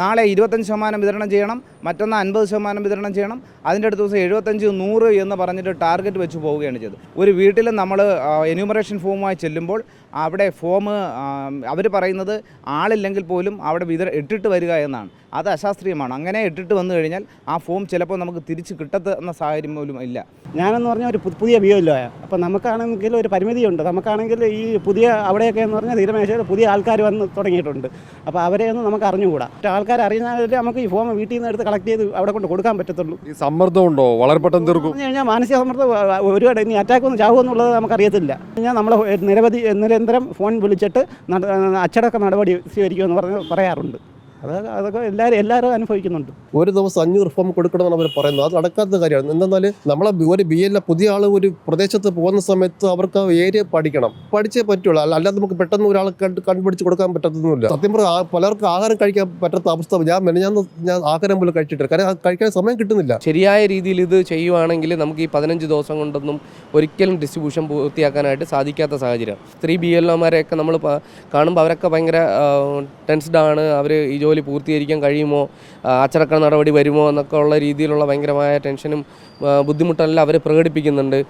നാളെ ഇരുപത്തഞ്ച് ശതമാനം വിതരണം ചെയ്യണം മറ്റൊന്ന് അൻപത് ശതമാനം വിതരണം ചെയ്യണം. അതിന്റെ അടുത്ത ദിവസം എഴുപത്തഞ്ച് നൂറ് എന്ന് പറഞ്ഞിട്ട് ടാർഗറ്റ് വെച്ച് പോവുകയാണ് ചെയ്തത്. ഒരു വീട്ടിൽ നമ്മൾ എന്യൂമറേഷൻ ഫോമുമായി ചെല്ലുമ്പോൾ അവിടെ ഫോം അവർ പറയുന്നത് ആളില്ലെങ്കിൽ പോലും അവിടെ വിത ഇട്ടിട്ട് വരിക എന്നാണ്. അത് അശാസ്ത്രീയമാണ്. അങ്ങനെ ഇട്ടിട്ട് വന്നു കഴിഞ്ഞാൽ ആ ഫോം ചിലപ്പോൾ നമുക്ക് തിരിച്ച് കിട്ടത്തുന്ന സാഹചര്യം പോലും ഇല്ല. ഞാനെന്ന് പറഞ്ഞാൽ ഒരു പുതിയ പുതിയ ബിയോല്ലോ അപ്പോൾ നമുക്കാണെങ്കിൽ ഒരു പരിമിതിയുണ്ട്. നമുക്കാണെങ്കിൽ ഈ പുതിയ അവിടെയൊക്കെ എന്ന് പറഞ്ഞാൽ തീരമേശയിൽ പുതിയ ആൾക്കാർ വന്ന് തുടങ്ങിയിട്ടുണ്ട്. അപ്പോൾ അവരെയൊന്നും നമുക്ക് അറിഞ്ഞുകൂടാ. മറ്റേ ആൾക്കാർ അറിയുന്നതിൽ നമുക്ക് ഈ ഫോം വീട്ടിൽ നിന്ന് എടുത്ത് കളക്ട് ചെയ്ത് അവിടെ കൊണ്ട് കൊടുക്കാൻ പറ്റത്തുള്ളൂ. ഈ സമ്മർദ്ദം ഉണ്ടോ? വളരെ പെട്ടെന്ന് തീർക്കും. കഴിഞ്ഞാൽ മാനസിക സമ്മർദ്ദം ഒരുപാട് ഇനി അറ്റാക്ക് ഒന്ന് ചാവുമെന്നുള്ളത് നമുക്കറിയത്തില്ല. ഞാൻ നമ്മളെ നിരവധി നിരന്തരം ഫോൺ വിളിച്ചിട്ട് അച്ചടക്ക നടപടി സ്വീകരിക്കുമെന്ന് പറഞ്ഞ് പറയാറുണ്ട്. അത് അതൊക്കെ എല്ലാവരും എല്ലാവരും അനുഭവിക്കുന്നുണ്ട്. ഒരു ദിവസം അഞ്ഞൂറ് ഫോം കൊടുക്കണമെന്ന് അവർ പറയുന്നു അത് നടക്കാത്ത കാര്യമാണ്. എന്തെന്നാൽ നമ്മളെ ഒരു ബി എൽ പുതിയ ആൾ ഒരു പ്രദേശത്ത് പോകുന്ന സമയത്ത് അവർക്ക് ആ ഏരിയ പഠിക്കണം. പഠിച്ചേ പറ്റുള്ളൂ. അല്ല അല്ലാതെ നമുക്ക് പെട്ടെന്ന് ഒരാളെ കണ്ട് കണ്ടുപിടിച്ച് കൊടുക്കാൻ പറ്റത്തൊന്നുമില്ല. സത്യം പറഞ്ഞാൽ പലർക്കും ആഹാരം കഴിക്കാൻ പറ്റാത്ത അവസ്ഥ. ഞാൻ മെനഞ്ഞാന്ന് ഞാൻ ആഹാരം പോലും കഴിച്ചിട്ടില്ല. കാരണം കഴിക്കാൻ സമയം കിട്ടുന്നില്ല. ശരിയായ രീതിയിൽ ഇത് ചെയ്യുവാണെങ്കിൽ നമുക്ക് ഈ പതിനഞ്ച് ദിവസം കൊണ്ടൊന്നും ഒരിക്കലും ഡിസ്ട്രിബ്യൂഷൻ പൂർത്തിയാക്കാനായിട്ട് സാധിക്കാത്ത സാഹചര്യം സ്ത്രീ ബി എൽ ഒമാരെയൊക്കെ നമ്മൾ കാണുമ്പോൾ അവരൊക്കെ ഭയങ്കര ടെൻസ്ഡ് ആണ്. അവർ ഈ ജോലി പൂർത്തീകരിക്കാൻ കഴിയുമോ? അച്ചടക്ക നടപടി വരുമോ എന്നൊക്കെ ഉള്ള രീതിയിലുള്ള ഭയങ്കരമായ ടെൻഷനും ബുദ്ധിമുട്ടെല്ലാം അവർ പ്രകടിപ്പിക്കുന്നുണ്ട്.